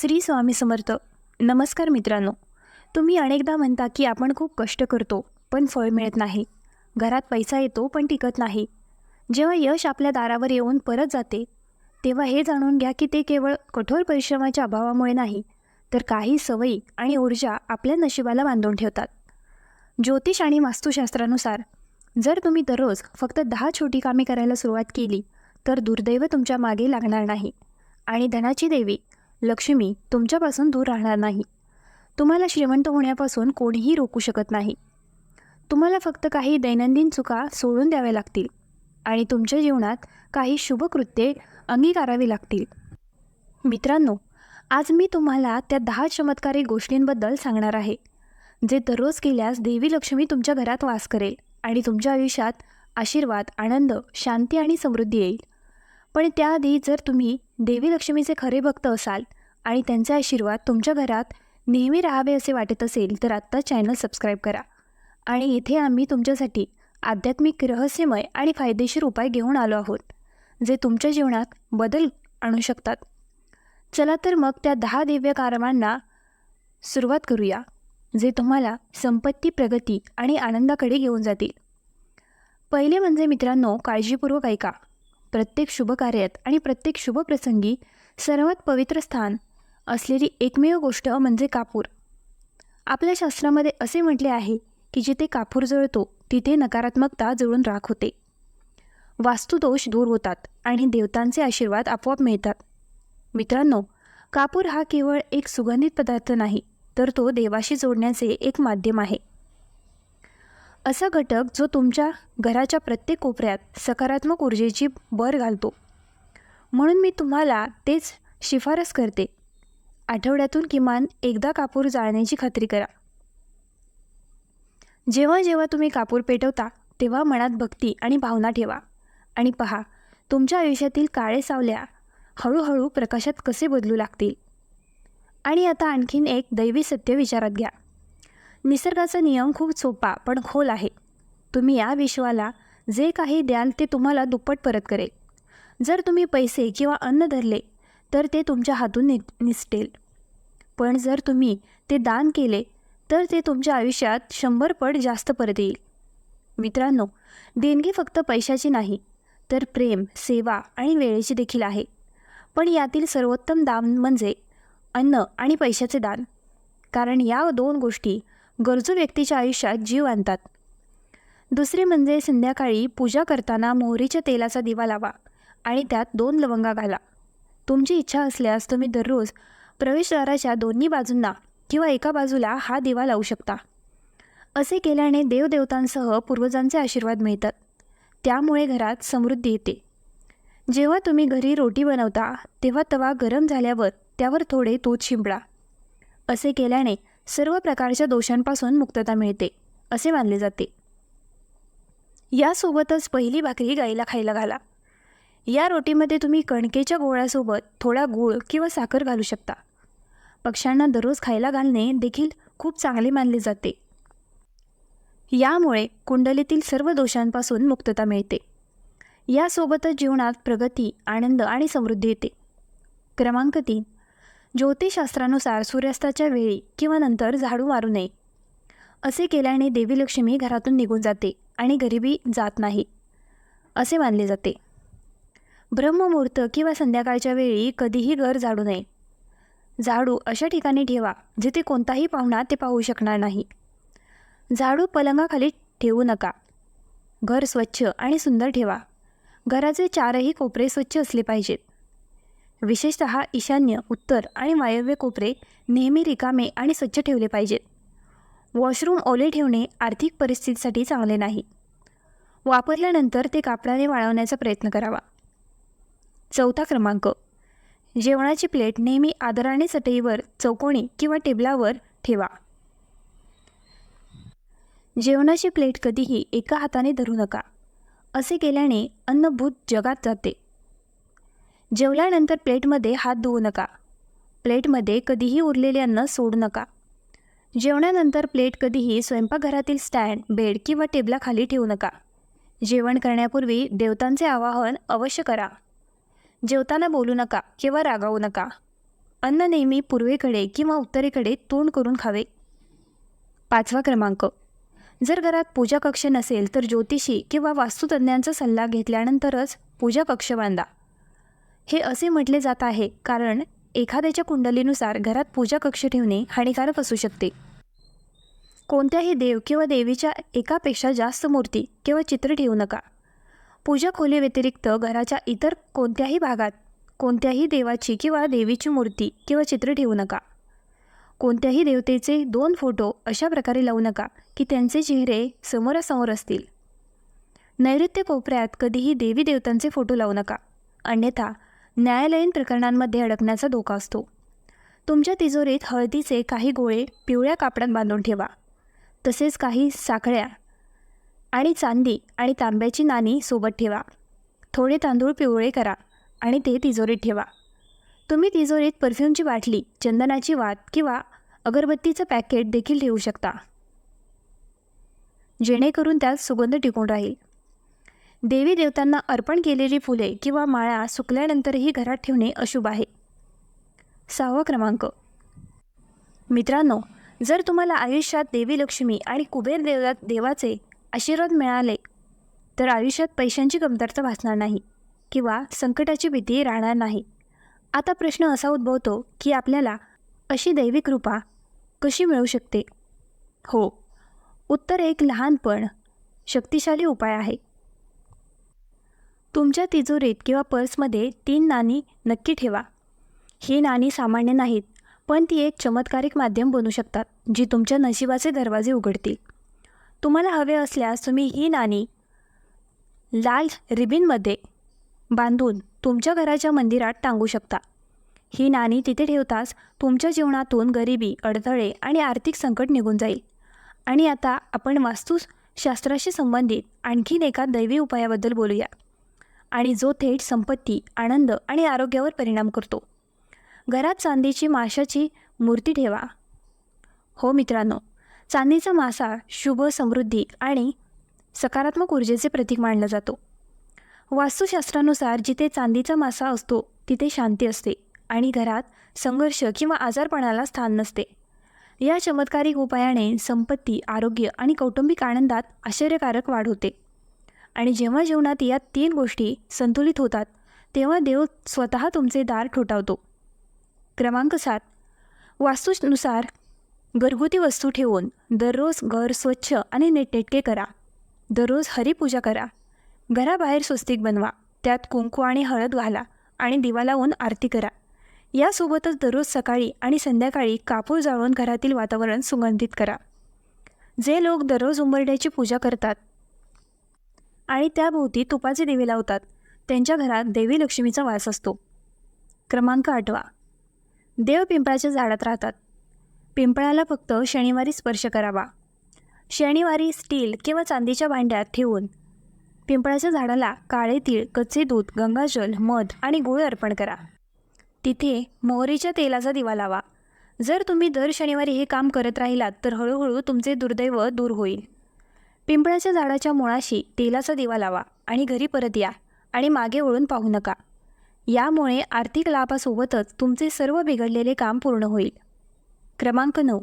श्री स्वामी समर्थ. नमस्कार मित्रांनो. तुम्ही अनेकदा म्हणता की आपण खूप कष्ट करतो पण फळ मिळत नाही. घरात पैसा येतो पण टिकत नाही. जेव्हा यश आपल्या दारावर येऊन परत जाते तेव्हा हे जाणून घ्या की ते केवळ कठोर परिश्रमाच्या अभावामुळे नाही तर काही सवयी आणि ऊर्जा आपल्या नशिबाला बांधून ठेवतात. ज्योतिष आणि वास्तुशास्त्रानुसार जर तुम्ही दररोज फक्त दहा छोटी कामे करायला सुरुवात केली तर दुर्दैव तुमच्या मागे लागणार नाही. आणि धनाची देवी लक्ष्मी तुमच्यापासून दूर राहणार नाही. तुम्हाला श्रीमंत होण्यापासून कोणीही रोखू शकत नाही. तुम्हाला फक्त काही दैनंदिन चुका सोडून द्याव्या लागतील आणि तुमच्या जीवनात काही शुभकृत्ये अंगीकारावी लागतील. मित्रांनो आज मी तुम्हाला त्या दहा चमत्कारी गोष्टींबद्दल सांगणार आहे जे दररोज केल्यास देवी लक्ष्मी तुमच्या घरात वास करेल आणि तुमच्या आयुष्यात आशीर्वाद आनंद शांती आणि समृद्धी येईल. पण त्याआधी जर तुम्ही देवी लक्ष्मीचे खरे भक्त असाल आणि त्यांचे आशीर्वाद तुमच्या घरात नेहमी राहावे असे वाटत असेल तर आत्ता चॅनल सबस्क्राईब करा. आणि इथे आम्ही तुमच्यासाठी आध्यात्मिक रहस्यमय आणि फायदेशीर उपाय घेऊन आलो आहोत जे तुमच्या जीवनात बदल आणू शकतात. चला तर मग त्या दहा दिव्य कारमांना सुरुवात करूया जे तुम्हाला संपत्ती प्रगती आणि आनंदाकडे घेऊन जातील. पहिले म्हणजे मित्रांनो काळजीपूर्वक ऐका. प्रत्येक शुभ कार्यात आणि प्रत्येक शुभ प्रसंगी सर्वात पवित्र स्थान असलेली एकमेव गोष्ट म्हणजे कापूर. आपल्या शास्त्रामध्ये असे म्हटले आहे की जिथे कापूर जळतो तिथे नकारात्मकता जळून राख होते. वास्तुदोष दूर होतात आणि देवतांचे आशीर्वाद आपोआप मिळतात. मित्रांनो कापूर हा केवळ एक सुगंधित पदार्थ नाही तर तो देवाशी जोडण्याचे एक माध्यम आहे. असा घटक जो तुमच्या घराच्या प्रत्येक कोपऱ्यात सकारात्मक ऊर्जेची भर घालतो. म्हणून मी तुम्हाला तेच शिफारस करते आठवड्यातून किमान एकदा कापूर जाळण्याची खात्री करा. जेव्हा जेव्हा तुम्ही कापूर पेटवता तेव्हा मनात भक्ती आणि भावना ठेवा. आणि पहा तुमच्या आयुष्यातील काळे सावल्या हळूहळू प्रकाशात कसे बदलू लागतील? आणि आता आणखीन एक दैवी सत्य विचारात घ्या. निसर्गाचा नियम खूप सोपा पण खोल आहे. तुम्ही या विश्वाला जे काही द्याल ते तुम्हाला दुप्पट परत करेल. जर तुम्ही पैसे किंवा अन्न धरले तर ते तुमच्या हातून नि निसटेल. पण जर तुम्ही ते दान केले तर ते तुमच्या आयुष्यात शंभर पट जास्त परत येईल. मित्रांनो देणगी फक्त पैशाची नाही तर प्रेम सेवा आणि वेळेची देखील आहे. पण यातील सर्वोत्तम दान म्हणजे अन्न आणि पैशाचे दान. कारण या दोन गोष्टी गरजू व्यक्तीच्या आयुष्यात जीव आणतात. दुसरे म्हणजे संध्याकाळी पूजा करताना मोहरीच्या तेलाचा दिवा लावा आणि त्यात दोन लवंगा घाला. तुमची इच्छा असल्यास तुम्ही दररोज प्रवेशद्वाराच्या दोन्ही बाजूंना किंवा एका बाजूला हा दिवा लावू शकता. असे केल्याने देवदेवतांसह पूर्वजांचे आशीर्वाद मिळतात. त्यामुळे घरात समृद्धी येते. जेव्हा तुम्ही घरी रोटी बनवता तेव्हा तवा गरम झाल्यावर त्यावर थोडे तूत शिंपडा. असे केल्याने सर्व प्रकारच्या दोषांपासून मुक्तता मिळते असे मानले जाते. यासोबतच पहिली भाकरी गाईला खायला घाला. या रोटीमध्ये तुम्ही कणकेच्या गोळ्यासोबत थोडा गूळ किंवा साखर घालू शकता. पक्ष्यांना दररोज खायला घालणे देखील खूप चांगले मानले जाते. यामुळे कुंडलीतील सर्व दोषांपासून मुक्तता मिळते. यासोबतच जीवनात प्रगती आनंद आणि समृद्धी येते. क्रमांक तीन. ज्योतिषशास्त्रानुसार सूर्यास्ताच्या वेळी किंवा नंतर झाडू मारू नये. असे केल्याने देवी लक्ष्मी घरातून निघून जाते आणि गरिबी जात नाही. असे मानले जाते. ब्रह्ममुहूर्त किंवा संध्याकाळच्या वेळी कधीही घर झाडू नये. झाडू अशा ठिकाणी ठेवा जिथे कोणताही पाहुणा ते पाहू शकणार नाही. झाडू पलंगाखाली ठेवू नका. घर स्वच्छ आणि सुंदर ठेवा. घराचे चारही कोपरे स्वच्छ असले पाहिजेत. विशेषत ईशान्य उत्तर आणि वायव्य कोपरे नेहमी रिकामे आणि स्वच्छ ठेवले पाहिजेत. वॉशरूम ओले ठेवणे आर्थिक परिस्थितीसाठी चांगले नाही. वापरल्यानंतर ते कापडाने वाळवण्याचा प्रयत्न करावा. चौथा क्रमांक. जेवणाची प्लेट नेहमी आदराने चटईवर चौकोणी किंवा टेबलावर ठेवा. जेवणाची प्लेट कधीही एका हाताने धरू नका. असे केल्याने अन्न भूत जगात जाते. जेवल्यानंतर प्लेटमध्ये हात धुवू नका. प्लेटमध्ये कधीही उरलेले अन्न सोडू नका. जेवणानंतर प्लेट कधीही स्वयंपाकघरातील स्टँड बेड किंवा टेबलाखाली ठेवू नका. जेवण करण्यापूर्वी देवतांचे आवाहन अवश्य करा. जेवताना बोलू नका किंवा रागावू नका. अन्न नेहमी पूर्वेकडे किंवा उत्तरेकडे तोंड करून खावे. पाचवा क्रमांक. जर घरात पूजा कक्ष नसेल तर ज्योतिषी किंवा वास्तुतज्ञांचा सल्ला घेतल्यानंतरच पूजा कक्ष बांधा. हे असे म्हटले जात आहे कारण एखाद्याच्या कुंडलीनुसार घरात पूजा कक्ष ठेवणे हानिकारक असू शकते. कोणत्याही देव किंवा देवीच्या एकापेक्षा जास्त मूर्ती किंवा चित्र ठेवू नका. पूजा खोलीव्यतिरिक्त घराच्या इतर कोणत्याही भागात कोणत्याही देवाची किंवा देवीची मूर्ती किंवा चित्र ठेवू नका. कोणत्याही देवतेचे दोन फोटो अशा प्रकारे लावू नका की त्यांचे चेहरे समोरासमोर असतील. नैऋत्य कोपऱ्यात कधीही देवी देवतांचे फोटो लावू नका. अन्यथा न्यायालयीन प्रकरणांमध्ये अडकण्याचा धोका असतो. तुमच्या तिजोरीत हळदीचे काही गोळे पिवळ्या कापडात बांधून ठेवा. तसेच काही साखळ्या आणि चांदी आणि तांब्याची नाणी सोबत ठेवा. थोडे तांदूळ पिवळे करा आणि ते तिजोरीत ठेवा. तुम्ही तिजोरीत परफ्यूमची बाटली चंदनाची वात किंवा अगरबत्तीचं पॅकेट देखील ठेवू शकता. जेणेकरून त्यात सुगंध टिकून राहील. देवी देवतांना अर्पण केलेली फुले किंवा माळा सुकल्यानंतरही घरात ठेवणे अशुभ आहे. सहावा क्रमांक. मित्रांनो जर तुम्हाला आयुष्यात देवी लक्ष्मी आणि कुबेर देवा देवाचे आशीर्वाद मिळाले तर आयुष्यात पैशांची कमतरता भासणार नाही किंवा संकटाची भीती राहणार नाही. आता प्रश्न असा उद्भवतो की आपल्याला अशी दैवी कृपा कशी मिळू शकते? हो उत्तर एक लहान पण शक्तिशाली उपाय आहे. तुमच्या तिजोरीत किंवा पर्समध्ये तीन नाणी नक्की ठेवा. ही नाणी सामान्य नाहीत पण ती एक चमत्कारिक माध्यम बनू शकतात जी तुमच्या नशिबाचे दरवाजे उघडतील. तुम्हाला हवे असल्यास तुम्ही ही नाणी लाल रिबिनमध्ये बांधून तुमच्या घराच्या मंदिरात टांगू शकता. ही नाणी तिथे ठेवताच तुमच्या जीवनातून गरिबी अडथळे आणि आर्थिक संकट निघून जाईल. आणि आता आपण वास्तुशास्त्राशी संबंधित आणखीन एका दैवी उपायाबद्दल बोलूया. आणि जो थेट संपत्ती आनंद आणि आरोग्यावर परिणाम करतो. घरात चांदीची माशाची मूर्ती ठेवा. हो मित्रांनो चांदीचा मासा शुभ समृद्धी आणि सकारात्मक ऊर्जेचे प्रतीक मानला जातो. वास्तुशास्त्रानुसार जिथे चांदीचा मासा असतो तिथे शांती असते आणि घरात संघर्ष किंवा आजारपणाला स्थान नसते. या चमत्कारिक उपायाने संपत्ती आरोग्य आणि कौटुंबिक आनंदात आश्चर्यकारक वाढ होते. आणि जेव्हा जीवनात या तीन गोष्टी संतुलित होतात तेव्हा देव स्वतः तुमचे दार ठोठावतो. क्रमांक सात. वास्तूनुसार घरगुती वस्तू ठेवून दररोज घर स्वच्छ आणि नेटनेटके करा. दररोज हरिपूजा करा. घराबाहेर स्वस्तिक बनवा. त्यात कुंकू आणि हळद घाला आणि दिवा लावून आरती करा. यासोबतच दररोज सकाळी आणि संध्याकाळी कापूर जाळून घरातील वातावरण सुगंधित करा. जे लोक दररोज उंबरड्याची पूजा करतात आणि त्याभोवती तुपाचे दिवे लावतात त्यांच्या घरात देवी लक्ष्मीचा वास असतो. क्रमांक आठवा. देव पिंपळाच्या झाडात राहतात. पिंपळाला फक्त शनिवारी स्पर्श करावा. शनिवारी स्टील किंवा चांदीच्या भांड्यात ठेवून पिंपळाच्या झाडाला काळे तीळ कच्चे दूध गंगाजल मध आणि गुळ अर्पण करा. तिथे मोहरीच्या तेलाचा दिवा लावा. जर तुम्ही दर शनिवारी हे काम करत राहिलात तर हळूहळू तुमचे दुर्दैव दूर होईल. पिंपळाच्या झाडाच्या मुळाशी तेलाचा दिवा लावा आणि घरी परत या आणि मागे वळून पाहू नका. यामुळे आर्थिक लाभासोबतच तुमचे सर्व बिघडलेले काम पूर्ण होईल. क्रमांक नऊ.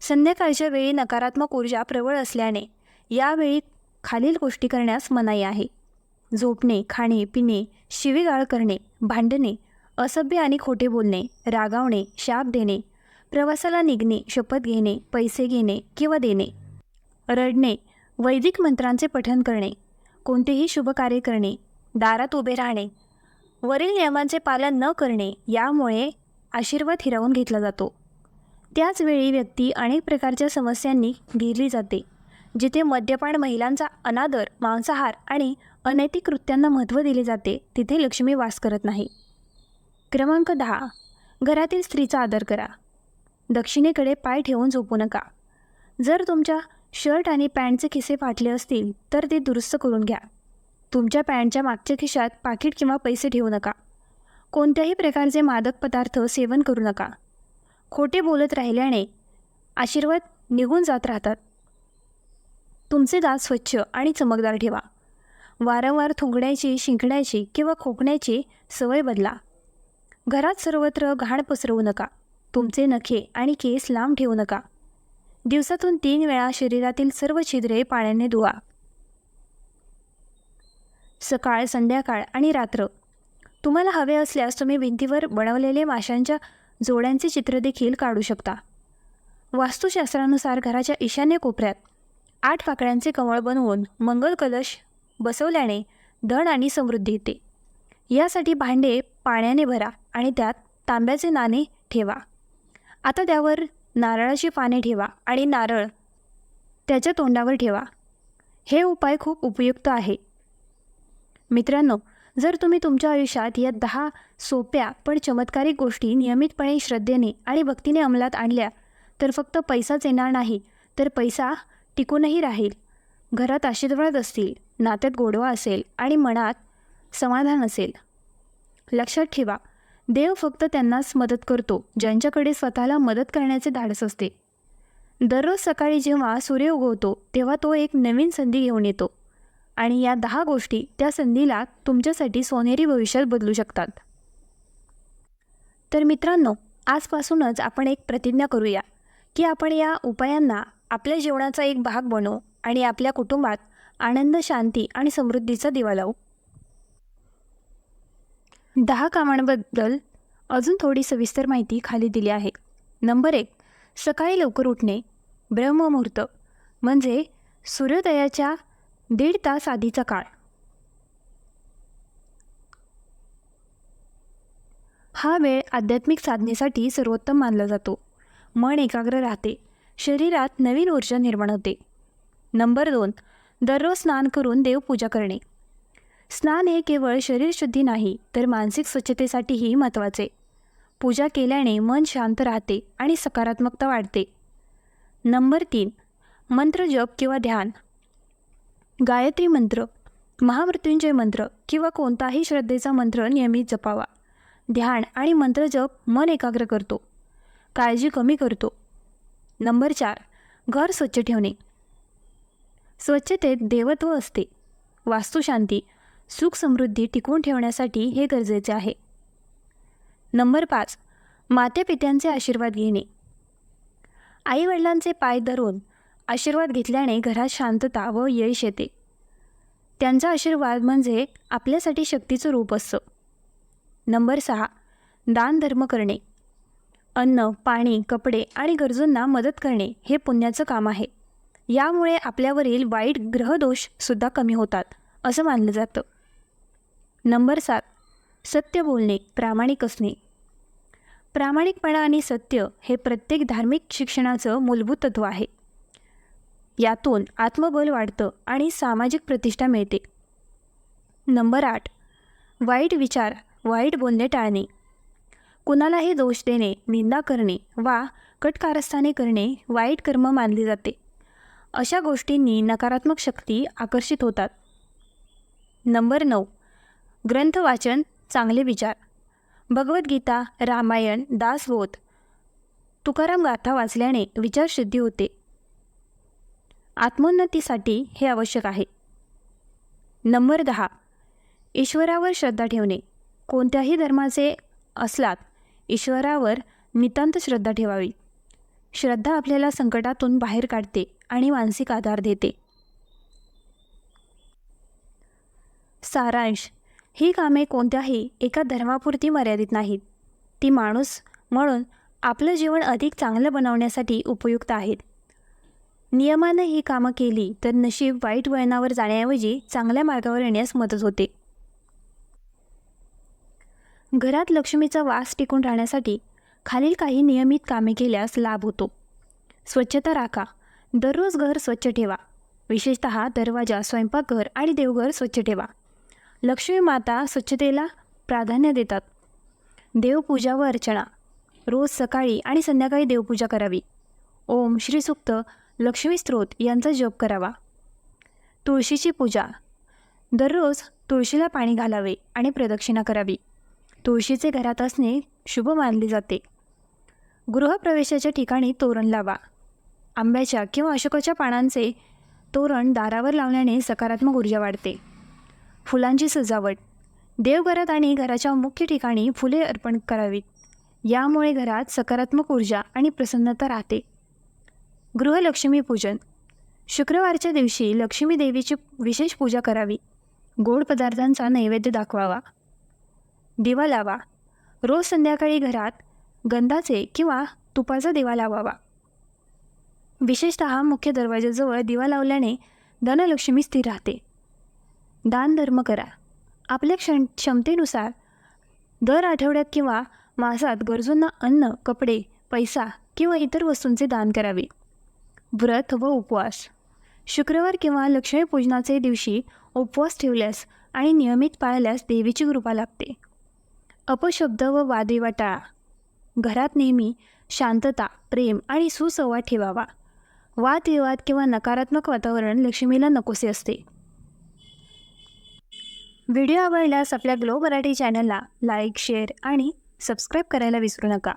संध्याकाळच्या वेळी नकारात्मक ऊर्जा प्रबळ असल्याने यावेळी खालील गोष्टी करण्यास मनाई आहे. झोपणे खाणे पिणे शिवीगाळ करणे भांडणे असभ्य आणि खोटे बोलणे रागावणे शाप देणे प्रवासाला निघणे शपथ घेणे पैसे घेणे किंवा देणे. रडणे वैदिक मंत्रांचे पठन करणे कोणतेही शुभ कार्य करणे दारात उभे राहणे वरील नियमांचे पालन न करणे यामुळे आशीर्वाद हिरावून घेतला जातो. त्याचवेळी व्यक्ती अनेक प्रकारच्या समस्यांनी घेरली जाते जिथे मद्यपान महिलांचा अनादर मांसाहार आणि अनैतिक कृत्यांना महत्त्व दिले जाते तिथे लक्ष्मी वास करत नाही. क्रमांक दहा. घरातील स्त्रीचा आदर करा. दक्षिणेकडे पाय ठेवून झोपू नका. जर तुमच्या शर्ट आणि पॅन्टचे खिसे फाटले असतील तर ते दुरुस्त करून घ्या. तुमच्या पॅन्टच्या मागच्या खिशात पाकिट किंवा पैसे ठेवू नका. कोणत्याही प्रकारचे मादक पदार्थ सेवन करू नका. खोटे बोलत राहिल्याने आशीर्वाद निघून जात राहतात. तुमचे दात स्वच्छ आणि चमकदार ठेवा. वारंवार थुंकण्याची शिंकण्याची किंवा खोकण्याची सवय बदला. घरात सर्वत्र घाण पसरवू नका. तुमचे नखे आणि केस लांब ठेवू नका. दिवसातून तीन वेळा शरीरातील सर्व छिद्रे पाण्याने धुवा. सकाळ संध्याकाळ आणि रात्र. तुम्हाला हवे असल्यास तुम्ही भिंतीवर बनवलेले माशांच्या जोड्यांचे चित्र देखील काढू शकता. वास्तुशास्त्रानुसार घराच्या ईशान्य कोपऱ्यात आठ काकड्यांचे कमळ बनवून मंगल कलश बसवल्याने धन आणि समृद्धी येते. यासाठी भांडे पाण्याने भरा आणि त्यात तांब्याचे नाणे ठेवा. आता त्यावर नारळाची पाने ठेवा आणि नारळ त्याच्या तोंडावर ठेवा. हे उपाय खूप उपयुक्त आहे. मित्रांनो जर तुम्ही तुमच्या आयुष्यात या दहा सोप्या पण चमत्कारिक गोष्टी नियमितपणे श्रद्धेने आणि भक्तीने अंमलात आणल्या तर फक्त पैसाच येणार नाही तर पैसा टिकूनही राहील. घरात आशीर्वाद असतील नात्यात गोडवा असेल आणि मनात समाधान असेल. लक्षात ठेवा देव फक्त त्यांनाच मदत करतो ज्यांच्याकडे स्वतःला मदत करण्याचे धाडस असते. दररोज सकाळी जेव्हा सूर्य उगवतो तेव्हा तो एक नवीन संधी घेऊन येतो. आणि या दहा गोष्टी त्या संधीला तुमच्यासाठी सोनेरी भविष्यात बदलू शकतात. तर मित्रांनो आजपासूनच आपण एक प्रतिज्ञा करूया की आपण या उपायांना आपल्या जीवनाचा एक भाग बनवू आणि आपल्या कुटुंबात आनंद शांती आणि समृद्धीचा दिवा लावू. दहा कामांबद्दल अजून थोडी सविस्तर माहिती खाली दिली आहे. नंबर एक सकाळी लवकर उठणे ब्रह्ममुहूर्त म्हणजे सूर्योदयाच्या दीड तास आधीचा काळ. हा वेळ आध्यात्मिक साधनेसाठी सर्वोत्तम मानला जातो. मन एकाग्र राहते. शरीरात नवीन ऊर्जा निर्माण होते. नंबर दोन दररोज स्नान करून देवपूजा करणे. स्नान हे केवळ शरीरशुद्धी नाही तर मानसिक स्वच्छतेसाठीही महत्त्वाचे. पूजा केल्याने मन शांत राहते आणि सकारात्मकता वाढते. नंबर तीन मंत्र जप किंवा ध्यान. गायत्री मंत्र महामृत्युंजय मंत्र किंवा कोणताही श्रद्धेचा मंत्र नियमित जपावा. ध्यान आणि मंत्रजप मन एकाग्र करतो. काळजी कमी करतो. नंबर चार घर स्वच्छ ठेवणे. स्वच्छतेत देवत्व असते. वास्तुशांती सुख समृद्धी टिकवून ठेवण्यासाठी हे गरजेचे आहे. नंबर पाच मातेपित्यांचे आशीर्वाद घेणे. आईवडिलांचे पाय धरून आशीर्वाद घेतल्याने घरात शांतता व यश येते. त्यांचा आशीर्वाद म्हणजे आपल्यासाठी शक्तीचं रूप असतं. नंबर सहा दान धर्म करणे. अन्न पाणी कपडे आणि गरजूंना मदत करणे हे पुण्याचं काम आहे. यामुळे आपल्यावरील वाईट ग्रहदोषसुद्धा कमी होतात असं मानलं जातं. नंबर सात सत्य बोलणे प्रामाणिक असणे. प्रामाणिकपणा आणि सत्य हे प्रत्येक धार्मिक शिक्षणाचं मूलभूत तत्त्व आहे. यातून आत्मबल वाढतं आणि सामाजिक प्रतिष्ठा मिळते. नंबर आठ. वाईट विचार वाईट बोलणे टाळणे. कुणालाही दोष देणे निंदा करणे वा कटकारस्थाने करणे वाईट कर्म मानले जाते. अशा गोष्टींनी नकारात्मक शक्ती आकर्षित होतात. नंबर नऊ. ग्रंथ वाचन चांगले विचार. भगवद्गीता रामायण दासबोध तुकाराम गाथा वाचल्याने विचारशुद्धी होते. आत्मोन्नतीसाठी हे आवश्यक आहे. नंबर दहा. ईश्वरावर श्रद्धा ठेवणे. कोणत्याही धर्माचे असलात ईश्वरावर नितांत श्रद्धा ठेवावी. श्रद्धा आपल्याला संकटातून बाहेर काढते आणि मानसिक आधार देते. सारांश. ही कामे कोणत्याही एका धर्मापुरती मर्यादित नाहीत. ती माणूस म्हणून आपलं जीवन अधिक चांगलं बनवण्यासाठी उपयुक्त आहेत. नियमानं ही कामं केली तर नशीब वाईट वळणावर जाण्याऐवजी चांगल्या मार्गावर येण्यास मदत होते. घरात लक्ष्मीचा वास टिकून राहण्यासाठी खालील काही नियमित कामे केल्यास लाभ होतो. स्वच्छता राखा. दररोज घर स्वच्छ ठेवा. विशेषत दरवाजा स्वयंपाकघर आणि देवघर स्वच्छ ठेवा. लक्ष्मी माता स्वच्छतेला प्राधान्य देतात. देवपूजा व अर्चना. रोज सकाळी आणि संध्याकाळी देवपूजा करावी. ओम श्रीसुक्त लक्ष्मी स्त्रोत यांचा जप करावा. तुळशीची पूजा. दररोज तुळशीला पाणी घालावे आणि प्रदक्षिणा करावी. तुळशीचे घरात असणे शुभ मानले जाते. गृहप्रवेशाच्या ठिकाणी तोरण लावा. आंब्याच्या किंवा अशोकाच्या पानांचे तोरण दारावर लावल्याने सकारात्मक ऊर्जा वाढते. फुलांची सजावट. देवघरात आणि घराच्या मुख्य ठिकाणी फुले अर्पण करावीत. यामुळे घरात सकारात्मक ऊर्जा आणि प्रसन्नता राहते. गृहलक्ष्मी पूजन. शुक्रवारच्या दिवशी लक्ष्मी देवीची विशेष पूजा करावी. गोड पदार्थांचा नैवेद्य दाखवावा. दिवा लावा. रोज संध्याकाळी घरात गंधाचे किंवा तुपाचा दिवा लावावा. विशेषतः मुख्य दरवाजाजवळ दिवा लावल्याने धनलक्ष्मी स्थिर राहते. दान धर्म करा. आपल्या क्षण क्षमतेनुसार दर आठवड्यात किंवा मासात गरजूंना अन्न कपडे पैसा किंवा इतर वस्तूंचे दान करावे. व्रत व उपवास. शुक्रवार किंवा लक्ष्मीपूजनाचे दिवशी उपवास ठेवल्यास आणि नियमित पाळल्यास देवीची कृपा लागते. अपशब्द व वादविवाद. टाळा घरात नेहमी शांतता प्रेम आणि सुसंवाद ठेवावा. वादविवाद किंवा नकारात्मक वातावरण लक्ष्मीला नकोसे असते. व्हिडिओ आवडल्यास आपल्या ग्लो मराठी चॅनलला लाईक शेअर आणि सबस्क्राईब करायला विसरू नका.